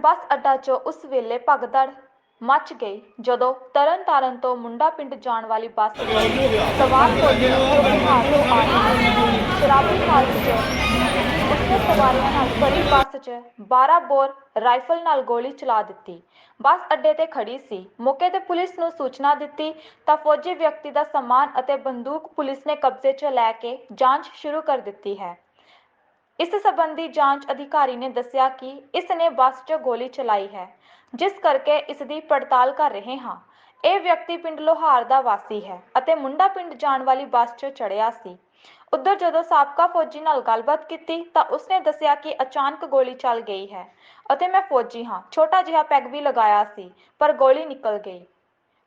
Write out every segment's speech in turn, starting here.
ਬੱਸ ਅੱਡਾ 'ਚ ਉਸ ਵੇਲੇ ਭਗਦੜ ਮੱਚ ਗਈ ਜਦੋਂ ਤਰਨਤਾਰਨ ਤੋਂ ਮੁੰਡਾ ਪਿੰਡ ਜਾਣ ਵਾਲੀ ਬੱਸ ਸਵਾਰ ਫੌਜੀ ਜੋ ਬਿਹਾਰ ਤੋਂ ਆ ਰਹੀ ਸੀ ਸ਼ਰਾਬੀ ਹਾਲਤ 'ਚ ਉਸਨੇ ਸਵਾਰੀਆਂ ਨਾਲ ਭਰੀ ਬੱਸ 'ਚ 12 ਬੋਰ ਰਾਈਫਲ ਨਾਲ ਗੋਲੀ ਚਲਾ ਦਿੱਤੀ। ਬੱਸ ਅੱਡੇ ਤੇ ਖੜੀ ਸੀ। ਮੌਕੇ ਤੇ ਪੁਲਿਸ ਨੂੰ ਸੂਚਨਾ ਦਿੱਤੀ ਤਾਂ ਫੌਜੀ ਵਿਅਕਤੀ ਦਾ ਸਮਾਨ ਅਤੇ ਬੰਦੂਕ ਪੁਲਿਸ ਨੇ ਕਬਜ਼ੇ 'ਚ ਲੈ ਕੇ ਜਾਂਚ ਸ਼ੁਰੂ ਕਰ ਦਿੱਤੀ ਹੈ। ਇਸ ਸਬੰਧੀ ਜਾਂਚ ਅਧਿਕਾਰੀ ਨੇ ਦੱਸਿਆ ਕਿ ਇਸ ਨੇ ਬੱਸ 'ਚ ਗੋਲੀ ਚਲਾਈ ਹੈ, ਜਿਸ ਕਰਕੇ ਇਸ ਦੀ ਪੜਤਾਲ ਕਰ ਰਹੇ ਹਾਂ। ਇਹ ਵਿਅਕਤੀ ਪਿੰਡ ਲੋਹਾਰ ਦਾ ਵਾਸੀ ਹੈ ਅਤੇ ਮੁੰਡਾ ਪਿੰਡ ਜਾਣ ਵਾਲੀ ਬੱਸ 'ਚ ਚੜਿਆ ਸੀ। ਉਧਰ ਜਦੋਂ ਸਾਬਕਾ ਫੌਜੀ ਨਾਲ ਗੱਲਬਾਤ ਕੀਤੀ ਤਾਂ ਉਸਨੇ ਦੱਸਿਆ ਕਿ ਅਚਾਨਕ ਗੋਲੀ ਚੱਲ ਗਈ ਹੈ ਅਤੇ ਮੈਂ ਫੌਜੀ ਹਾਂ, ਛੋਟਾ ਜਿਹਾ ਪੈਗ ਵੀ ਲਗਾਇਆ ਸੀ, ਪਰ ਗੋਲੀ ਨਿਕਲ ਗਈ।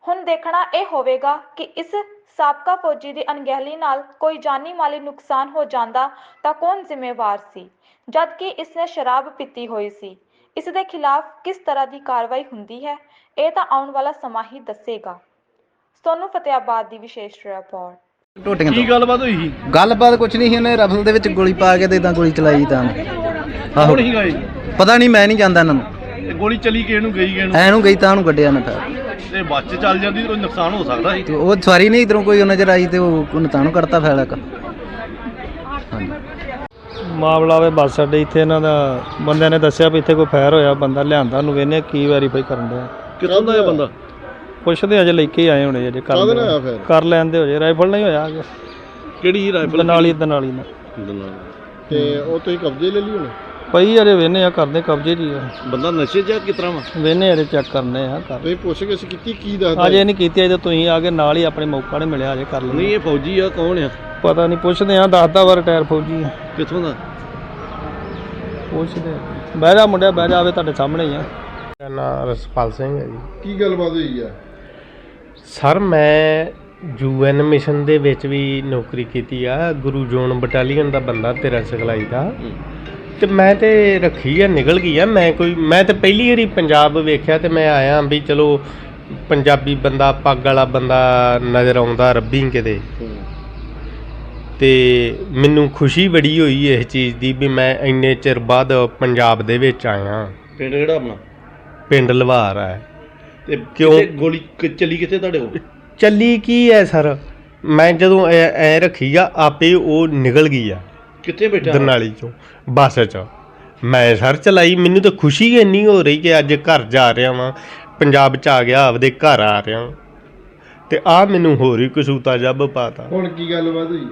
ਹੁਣ ਦੇਖਣਾ ਇਹ ਹੋਵੇਗਾ ਕਿ ਇਸ ਸਾਬਕਾ ਫੌਜੀ ਦੀ ਅਣਗਹਿਲੀ ਨਾਲ ਕੋਈ ਜਾਨੀ ਮਾਲੀ ਨੁਕਸਾਨ ਹੋ ਜਾਂਦਾ ਤਾਂ ਕੌਣ ਜ਼ਿੰਮੇਵਾਰ ਸੀ? ਜਦਕਿ ਇਸਨੇ ਸ਼ਰਾਬ ਪੀਤੀ ਹੋਈ ਸੀ ਇਸ ਦੇ ਖਿਲਾਫ ਕਿਸ ਤਰ੍ਹਾਂ ਦੀ ਕਾਰਵਾਈ ਹੁੰਦੀ ਹੈ ਇਹ ਤਾਂ ਆਉਣ ਵਾਲਾ ਸਮਾਂ ਹੀ ਦੱਸੇਗਾ। ਸੋਨੂੰ ਫਤਿਆਬਾਦ ਦੀ ਵਿਸ਼ੇਸ਼ ਰਿਪੋਰਟ। ਟੋਟੀਆਂ ਕੀ ਤੋਂ ਗੱਲਬਾਤ ਹੋਈ ਸੀ? ਗੱਲਬਾਤ ਕੁਛ ਨਹੀਂ ਸੀ ਉਹਨੇ ਰਫਲ ਦੇ ਵਿੱਚ ਗੋਲੀ ਪਾ ਕੇ ਤੇ ਇਦਾਂ ਗੋਲੀ ਚਲਾਈ ਤਾਂ। ਆਹੋ। ਕੌਣ ਸੀਗਾ ਇਹ? ਪਤਾ ਨਹੀਂ ਮੈਂ ਨਹੀਂ ਜਾਣਦਾ ਇਹਨਾਂ ਨੂੰ। ਇਹ ਗੋਲੀ ਚਲੀ ਕਿਹਨੂੰ ਗਈ ਕਿਹਨੂੰ? ਐ ਨੂੰ ਗਈ ਤਾਂ ਉਹਨੂੰ ਕੱਢਿਆ ਨਾ ਫਿਰ ਤੇ ਬੱਸ 'ਚ ਚੱਲ ਜਾਂਦੀ ਤਾਂ ਕੋਈ ਨੁਕਸਾਨ ਹੋ ਸਕਦਾ ਸੀ। ਤੇ ਉਹ ਸਵਾਰੀ ਨਹੀਂ ਇਧਰੋਂ ਕੋਈ ਨਜ਼ਰ ਆਈ ਤੇ ਉਹ ਉਹਨੇ ਤਾਂ ਨੂੰ ਕੱਢਤਾ ਫੈਲ ਇੱਕ। ਹਾਂਜੀ। ਮਾਮਲਾ ਵੇ ਬੱਸ ਅੱਡੇ ਇੱਥੇ ਇਹਨਾਂ ਦਾ ਬੰਦਿਆਂ ਨੇ ਦੱਸਿਆ ਵੀ ਇੱਥੇ ਕੋਈ ਫਾਇਰ ਹੋਇਆ ਬੰਦਾ ਲਿਆਂਦਾ ਨੂੰ ਵੇਨੇ ਕੀ ਵੈਰੀਫਾਈ ਕਰਨ ਡਿਆ। ਕਿੱਥੋਂ ਦਾ ਇਹ ਬੰਦਾ? ਪੁੱਛਦੇ ਅਜੇ ਲੈ ਕੇ ਆਏ ਹੋਣੇ ਅਜੇ ਕਰ। ਆਇਆ ਫਿਰ? ਕਰ ਲੈਂਦੇ ਹੋ ਜੇ ਰਾਈਫਲ ਨਹੀਂ ਹੋਇਆ ਅਜੇ ਕਿਹੜੀ ਰਾਈਫਲ ਦਨਾਲੀ ਦਨਾਲੀ ਨਾਲ। ਤੇ ਉਹ ਤੁਸੀਂ ਕਬਜ਼ੇ ਲੈ ਲਈ ਹੁਣ ਪਈ ਅਜੇ ਵੇਨੇ ਆ ਕਰਦੇ ਕਬਜ਼ੇ ਜੀ ਬੰਦਾ ਨਸ਼ੇ 'ਚ ਆ ਕਿਸ ਤਰ੍ਹਾਂ ਵਾ? ਵੇਨੇ ਅਜੇ ਚੈੱਕ ਕਰਨੇ ਆ ਕਰ ਤੁਸੀਂ ਪੁੱਛ ਕੇ ਕੀਤੀ ਕੀ ਅਜੇ ਨਹੀਂ ਕੀਤੀ ਅਜੇ ਤੁਸੀਂ ਆ ਕੇ ਨਾਲ ਹੀ ਆਪਣੇ ਮੌਕਾ ਨੇ ਮਿਲਿਆ ਅਜੇ ਕਰ ਲੈਣੇ ਇਹ ਫੌਜੀ ਆ ਕੌਣ ਆ? ਪਤਾ ਨਹੀਂ ਪੁੱਛਦੇ ਆ ਦੱਸਦਾ ਵਾ ਰਿਟਾਇਰ ਫੌਜੀ ਆ। ਕਿੱਥੋਂ ਦਾ? ਪੁੱਛਦੇ ਆ। ਬਹਿ ਜਾ ਮੁੰਡਿਆ ਬਹਿ ਜਾ ਆਵੇ ਤੁਹਾਡੇ ਸਾਹਮਣੇ ਹੀ ਆ। ਮੇਰਾ ਨਾਮ ਰਸਪਾਲ ਸਿੰਘ ਹੈ ਜੀ। ਕੀ ਗੱਲਬਾਤ ਹੋਈ ਆ? ਸਰ ਮੈਂ ਯੂਐਨ ਮਿਸ਼ਨ ਦੇ ਵਿੱਚ ਵੀ ਨੌਕਰੀ ਕੀਤੀ ਆ। ਗੁਰੂ ਜੋਨ ਬਟਾਲੀਅਨ ਦਾ ਬੰਦਾ ਤੇਰਾ ਸਿਖਲਾਈ ਦਾ। ਤੇ ਮੈਂ ਤੇ ਰੱਖੀ ਆ ਨਿਕਲ ਗਈ ਆ। ਮੈਂ ਕੋਈ ਮੈਂ ਤੇ ਪਹਿਲੀ ਵਾਰੀ ਪੰਜਾਬ ਵੇਖਿਆ ਤੇ ਮੈਂ ਆਇਆ ਵੀ ਚਲੋ ਪੰਜਾਬੀ ਬੰਦਾ ਪੱਗ ਵਾਲਾ ਬੰਦਾ ਨਜ਼ਰ ਆਉਂਦਾ ਰੱਬੀ ਕਿਤੇ। ਤੇ ਮੈਨੂੰ ਖੁਸ਼ੀ ਬੜੀ ਹੋਈ ਇਸ ਚੀਜ਼ ਦੀ ਵੀ ਮੈਂ ਇੰਨੇ ਚਿਰ ਬਾਅਦ ਪੰਜਾਬ ਦੇ ਵਿੱਚ ਆਇਆ। ਪਿੰਡ ਕਿਹੜਾ ਆਪਣਾ? ਪਿੰਡ ਲਵਾਰ ਹੈ ਤੇ ਕਿਉਂ? ਗੋਲੀ ਚੱਲੀ ਕਿੱਥੇ ਤੁਹਾਡੇ ਕੋਲ? ਚੱਲੀ ਕੀ ਹੈ ਸਰ? ਮੈਂ ਜਦੋਂ ਐ ਐ ਰੱਖੀ ਆ ਆਪੇ ਉਹ ਨਿਕਲ ਗਈ ਆ। ਕਿੱਥੇ ਬੈਠਾ? ਦਰਨਾਲੀ ਚੋਂ ਬੱਸ ਚ। ਮੈਂ ਸਰ ਚਲਾਈ ਮੈਨੂੰ ਤਾਂ ਖੁਸ਼ੀ ਇੰਨੀ ਹੋ ਰਹੀ ਕਿ ਅੱਜ ਘਰ ਜਾ ਰਿਹਾ ਵਾਂ। ਪੰਜਾਬ ਚ ਆ ਗਿਆ ਆਪਦੇ ਘਰ ਆ ਰਿਹਾ। ਤੇ ਆ ਮੈਨੂੰ ਹੋਰ ਹੀ ਕਸੂਤਾ ਜੱਬ ਪਾਤਾ। ਹੁਣ ਕੀ ਗੱਲਬਾਤ ਹੋਈ?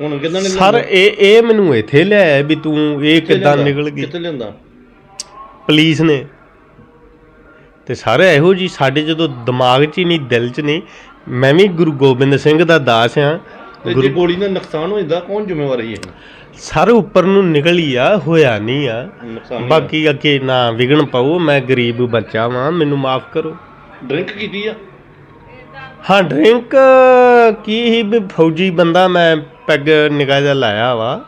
ਹੁਣ ਕਿਦਾਂ ਨੇ ਸਰ ਇਹ ਇਹ ਮੈਨੂੰ ਇੱਥੇ ਲਿਆਇਆ ਵੀ ਤੂੰ ਇਹ ਕਿੱਦਾਂ ਨਿਕਲ ਗਈ। ਕਿੱਥੇ ਲਿਆਂਦਾ? ਪੁਲਿਸ ਨੇ। ਤੇ ਸਾਰੇ ਇਹੋ ਜੀ ਸਾਡੇ ਜਦੋਂ ਦਿਮਾਗ 'ਚ ਹੀ ਨਹੀਂ ਦਿਲ 'ਚ ਨਹੀਂ ਮੈਂ ਵੀ ਗੁਰੂ ਗੋਬਿੰਦ ਸਿੰਘ ਦਾ ਦਾਸ ਆ ਤੇ ਜੇ ਗੋਲੀ ਨਾਲ ਨੁਕਸਾਨ ਹੋ ਜਾਂਦਾ ਕੌਣ ਜ਼ਿੰਮੇਵਾਰ ਹੈ ਸਰ ਉੱਪਰ ਨੂੰ ਨਿਕਲੀ ਆ ਹੋਇਆ ਨਹੀਂ ਆ। ਨੁਕਸਾਨ ਬਾਕੀ ਅੱਗੇ ਨਾ ਵਿਗਣ ਪਾਓ ਮੈਂ ਗਰੀਬ ਬੱਚਾ ਵਾਂ ਮੈਨੂੰ ਮਾਫ ਕਰੋ। ਡਰਿੰਕ ਕੀਤੀ ਆ? ਹਾਂ ਡਰਿੰਕ ਕੀ ਹੀ ਵੀ ਫੌਜੀ ਬੰਦਾ ਮੈਂ ਪੈਗ ਨਿਗਾਹ ਲਾਇਆ ਵਾ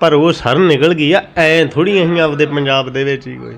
ਪਰ ਉਹ ਸਰ ਨਿਕਲ ਗਈ ਆ ਐ ਥੋੜੀ ਅਸੀਂ ਆਪਦੇ ਪੰਜਾਬ ਦੇ ਵਿੱਚ ਹੀ ਕੋਈ।